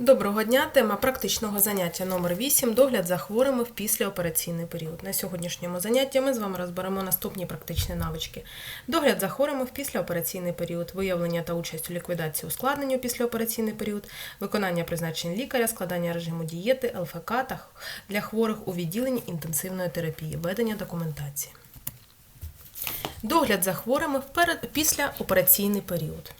Доброго дня. Тема практичного заняття номер 8 догляд за хворими в післяопераційний період. На сьогоднішньому занятті ми з вами розберемо наступні практичні навички: догляд за хворими в післяопераційний період, виявлення та участь у ліквідації ускладнень у післяопераційний період, виконання призначень лікаря, складання режиму дієти, ЛФК та для хворих у відділенні інтенсивної терапії, ведення документації. Догляд за хворими в післяопераційний період.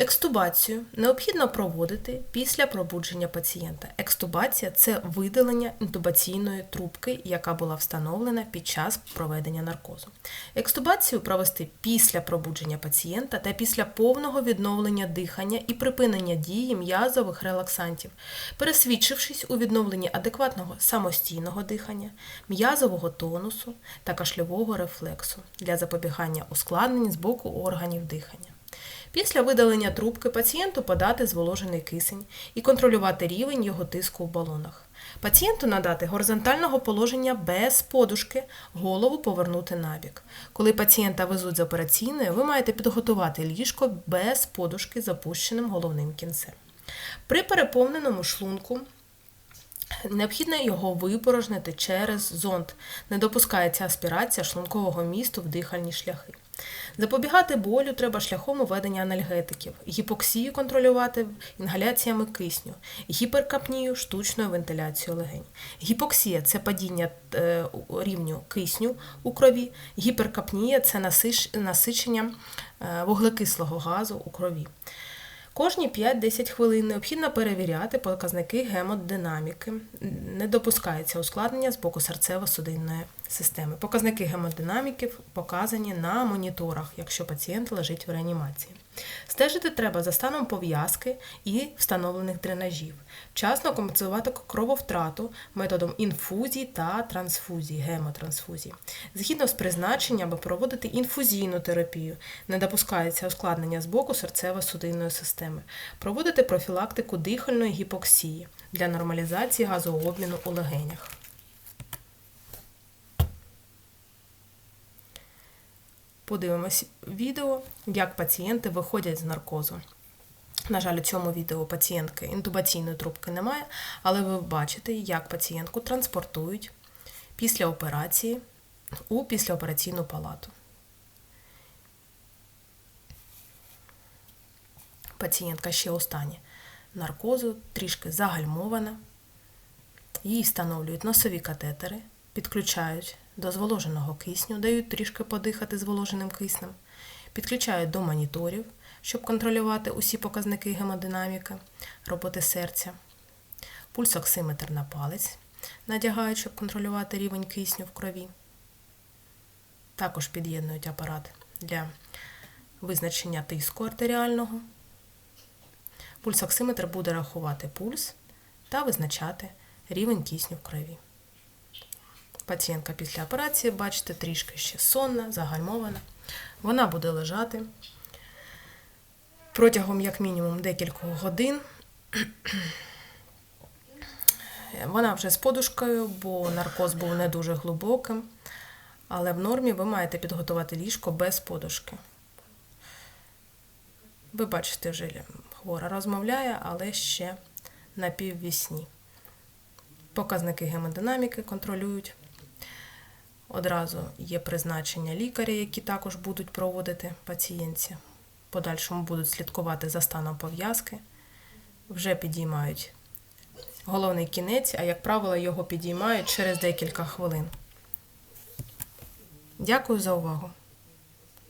Екстубацію необхідно проводити після пробудження пацієнта. Екстубація це видалення інтубаційної трубки, яка була встановлена під час проведення наркозу. Екстубацію провести після пробудження пацієнта та після повного відновлення дихання і припинення дії м'язових релаксантів, пересвідчившись у відновленні адекватного самостійного дихання, м'язового тонусу та кашльового рефлексу для запобігання ускладнень з боку органів дихання. Після видалення трубки пацієнту подати зволожений кисень і контролювати рівень його тиску в балонах. Пацієнту надати горизонтального положення без подушки, голову повернути набік. Коли пацієнта везуть з операційної, ви маєте підготувати ліжко без подушки з опущеним головним кінцем. При переповненому шлунку Необхідно його випорожнити через зонд. Не допускається аспірація шлункового місту в дихальні шляхи. Запобігати болю треба шляхом уведення анальгетиків, гіпоксію контролювати інгаляціями кисню, гіперкапнію штучною вентиляцією легень. Гіпоксія це падіння е, рівню кисню у крові, гіперкапнія це насич- насичення е, вуглекислого газу у крові. Кожні 5-10 хвилин необхідно перевіряти показники гемодинаміки. Не допускається ускладнення з боку серцево-судинної системи. Показники гемодинаміки показані на моніторах, якщо пацієнт лежить в реанімації. Стежити треба за станом пов'язки і встановлених дренажів. Вчасно компенсувати крововтрату методом інфузій та трансфузій, гемотрансфузій. Згідно з призначеннями проводити інфузійну терапію. Не допускається ускладнення з боку серцево-судинної системи. Проводити профілактику дихальної гіпоксії для нормалізації газообміну у легенях. Подивимось відео, як пацієнти виходять з наркозу. На жаль, у цьому відео пацієнтки інтубаційної трубки немає, але ви бачите, як пацієнтку транспортують після операції у післяопераційну палату. Пацієнтка ще у стані наркозу, трішки загальмована. Їй встановлюють носові катетери, підключають до зволоженого кисню, дають трішки подихати зволоженим киснем, підключають до моніторів, щоб контролювати усі показники гемодинаміки, роботи серця, пульсоксиметр на палець надягають, щоб контролювати рівень кисню в крові. Також під'єднують апарат для визначення тиску артеріального. Пульсоксиметр буде рахувати пульс та визначати рівень кисню в крові. Пацієнтка після операції, бачите, трішки ще сонна, загальмована. Вона буде лежати протягом, як мінімум, декількох годин. Вона вже з подушкою, бо наркоз був не дуже глибоким. Але в нормі ви маєте підготувати ліжко без подушки. Ви бачите, вже хвора розмовляє, але ще напіввісні. Показники гемодинаміки контролюють. Одразу є призначення лікаря, які також будуть проводити пацієнтці. Подальшому будуть слідкувати за станом пов'язки. Вже підіймають головний кінець, а як правило, його підіймають через декілька хвилин. Дякую за увагу!